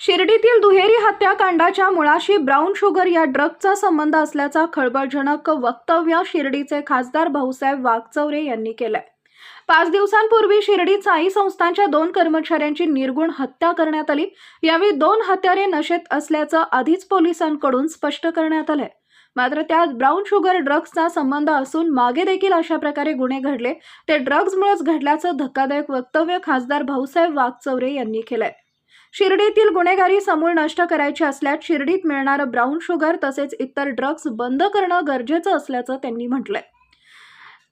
शिर्डीतील दुहेरी हत्याकांडाच्या मुळाशी ब्राऊन शुगर या ड्रगचा संबंध असल्याचा खळबळजनक वक्तव्य शिर्डीचे खासदार भाऊसाहेब वागचौरे यांनी केलंय. पाच दिवसांपूर्वी शिर्डीत साई संस्थांच्या दोन कर्मचाऱ्यांची निर्गुण हत्या करण्यात आली. यावेळी दोन हत्यारे नशेत असल्याचं आधीच पोलिसांकडून स्पष्ट करण्यात आलंय. मात्र त्यात ब्राऊन शुगर ड्रग्सचा संबंध असून मागे देखील अशा प्रकारे गुन्हे घडले. ते ड्रग्जमुळेच घडल्याचं धक्कादायक वक्तव्य खासदार भाऊसाहेब वागचौरे यांनी केलंय. शिर्डीतील गुन्हेगारी समूळ नष्ट करायची असल्यास शिर्डीत मिळणारं ब्राऊन शुगर तसेच इतर ड्रग्ज बंद करणं गरजेचं असल्याचं त्यांनी म्हटलंय.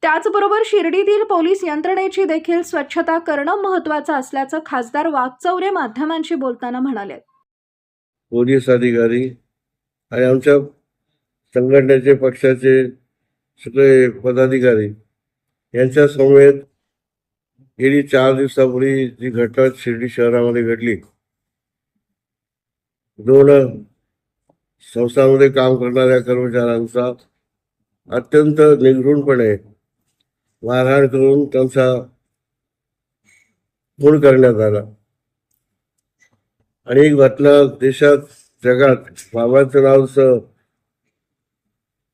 त्याचबरोबर शिर्डीतील पोलीस यंत्रणेची देखील स्वच्छता करणं महत्त्वाचं असल्याचं खासदार वाघचौरे माध्यमांशी बोलताना म्हणाले. पोलीस अधिकारी आणि आमच्या संघटनेचे पक्षाचे सगळे पदाधिकारी यांच्या समवेत गेली चार दिवसापूर्वी जी घटना शिर्डी शहरामध्ये घडली दोन संस्थांमध्ये काम करणाऱ्या कर्मचाऱ्यांचा अत्यंत निर्घृणपणे मारहाण करून त्यांचा खून करण्यात आला. आणि ही घटना देशात जगात बाबांचं नाव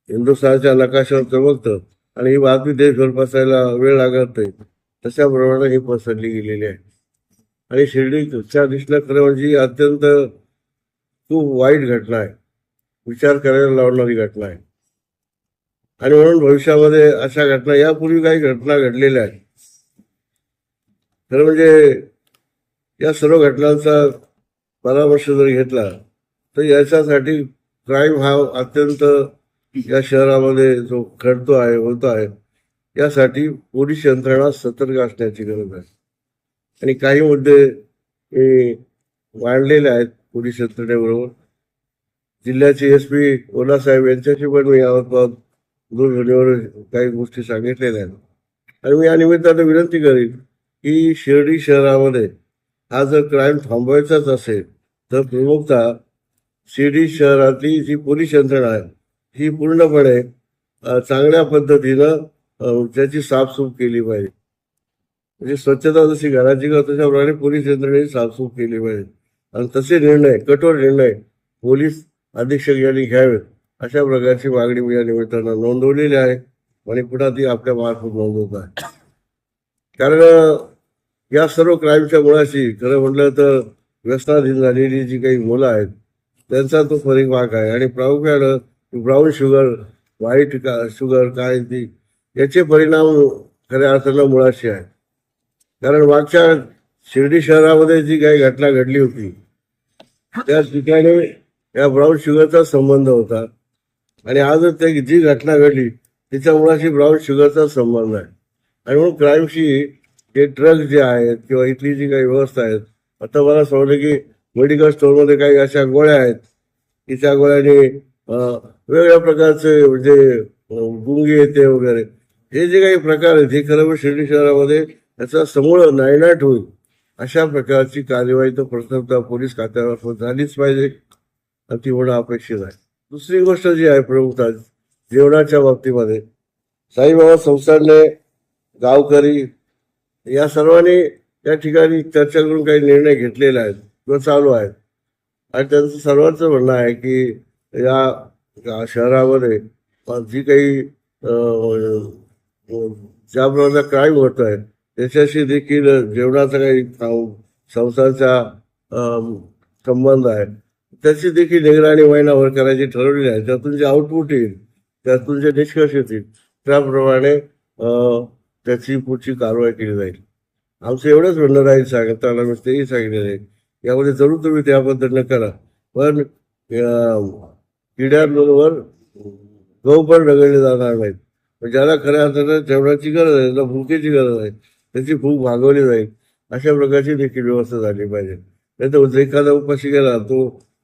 हिंदुस्थानच्या नकाशावर चमकतं आणि ही बातमी देशभर पसरायला वेळ लागत नाही तशाप्रमाणे ही पसरली गेलेली आहे. आणि शिर्डीच्या दिसलं खरं म्हणजे अत्यंत खूप वाईट घटना आहे. विचार करायला लावणारी घटना आहे. आणि म्हणून भविष्यामध्ये अशा घटना यापूर्वी काही घटना घडलेल्या आहेत. खरं म्हणजे या सर्व घटनांचा परामर्श जर घेतला तर याच्यासाठी क्राईम हा अत्यंत या शहरामध्ये जो घडतो आहे होतो आहे यासाठी पोलीस यंत्रणा सतर्क असण्याची गरज आहे. आणि काही मुद्दे हे मांडलेले आहेत. पोलीस यंत्रणेबरोबर. जिल्ह्याचे एस पी साहेब यांच्याशी पण मी याबाबत दूरध्वनीवर काही गोष्टी सांगितलेल्या आहेत. आणि मी या निमित्तानं विनंती करीन की शिर्डी शहरामध्ये हा जर क्राईम थांबवायचाच असेल तर प्रमुखतः शिर्डी शहरातली जी पोलीस यंत्रणा आहे ही पूर्णपणे चांगल्या पद्धतीनं त्याची साफसूफ केली पाहिजे. म्हणजे स्वच्छता जशी घराची करतो तशाप्रमाणे पोलीस यंत्रणेची साफसूफ केली पाहिजे. आणि तसे निर्णय कठोर निर्णय पोलीस अधीक्षक यांनी घ्यावेत अशा प्रकारची मागणी मी या निमित्तानं नोंदवलेली आहे आणि पुन्हा ती आपल्या मार्फत नोंदवत आहे. कारण या सर्व क्राईमच्या मुळाशी खरं म्हटलं तर व्यसनाधीन झालेली जी काही मुलं आहेत त्यांचा तो फरक भाग आहे. आणि प्रामुख्यानं ब्राऊन शुगर व्हाईट का शुगर काय ती याचे परिणाम खऱ्या अर्थानं मुळाशी आहे कारण मागच्या शिर्डी शहरामध्ये जी काही घटना घडली होती त्या ठिकाणी या ब्राऊन शुगरचा संबंध होता. आणि आज ते जी घटना घडली तिच्या मुळाशी ब्राऊन शुगरचा संबंध आहे. आणि म्हणून क्राईमशी जे ड्रग्ज जे आहेत किंवा इथली जी काही व्यवस्था आहेत आता मला समजलं की मेडिकल स्टोअरमध्ये काही अशा गोळ्या आहेत की त्या गोळ्याने वेगवेगळ्या प्रकारचे म्हणजे अं, गुंगी येते वगैरे हे जे काही प्रकार आहेत हे खरं शिर्डी शहरामध्ये त्याचा समूळ नायनाट होईल. अशा प्रकारची कार्यवाही तर प्रथमतः पोलीस खात्यामार्फत झालीच पाहिजे. ती होणं अपेक्षित आहे. दुसरी गोष्ट जी आहे प्रमुखता जेवणाच्या बाबतीमध्ये साईबाबा संस्थानने गावकरी या सर्वांनी या ठिकाणी चर्चा करून काही निर्णय घेतलेले आहेत किंवा चालू आहेत. आणि त्यांचं सर्वांचं म्हणणं आहे की या शहरामध्ये जी काही ज्याप्रमाणे ज्या प्रकारचा क्राईम होत आहे त्याच्याशी देखील जेवणाचा काही संसारचा संबंध आहे. त्याची देखील निगराणी महिनाभर करायची ठरवलेली आहे. त्यातून जे आउटपुट येईल त्यातून जे निष्कर्ष येतील त्याप्रमाणे त्याची पुढची कारवाई केली जाईल. आमचं एवढंच म्हणणं राहील सांगताना मी तेही सांगितलेलं आहे. यामध्ये जरूर तुम्ही त्या पद्धतीनं करा. पण अं, किड्यांबरोबर गहू पण रगडले जाणार नाहीत. पण ज्याला खऱ्या अर्थानं जेवणाची गरज आहे ज्याला भुकेची गरज आहे त्याची भूक भागवली जाईल. अशा प्रकारची देखील व्यवस्था झाली पाहिजे. नाही एखादा उपाशी गेला तो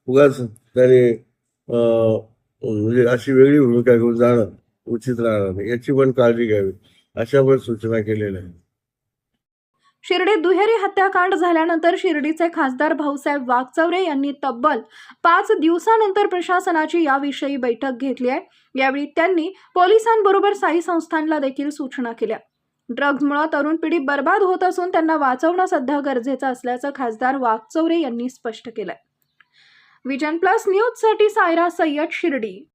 उगाच त्याने म्हणजे अशी वेगळी भूमिका घेऊन जाणं उचित राहणार नाही. याची पण काळजी घ्यावी. अशा पण सूचना केलेल्या आहेत. शिर्डी दुहेरी हत्याकांड झाल्यानंतर शिर्डीचे खासदार भाऊसाहेब वागचौरे यांनी तब्बल पाच दिवसानंतर प्रशासनाची याविषयी बैठक घेतली आहे. यावेळी त्यांनी पोलिसांबरोबर साई संस्थांना देखील सूचना केल्या. ड्रग्जमुळे तरुण पिढी बर्बाद होत असून त्यांना वाचवणं सध्या गरजेचं असल्याचं खासदार वाघचौरे यांनी स्पष्ट केलंय. विजन प्लस न्यूजसाठी सायरा सय्यद शिर्डी.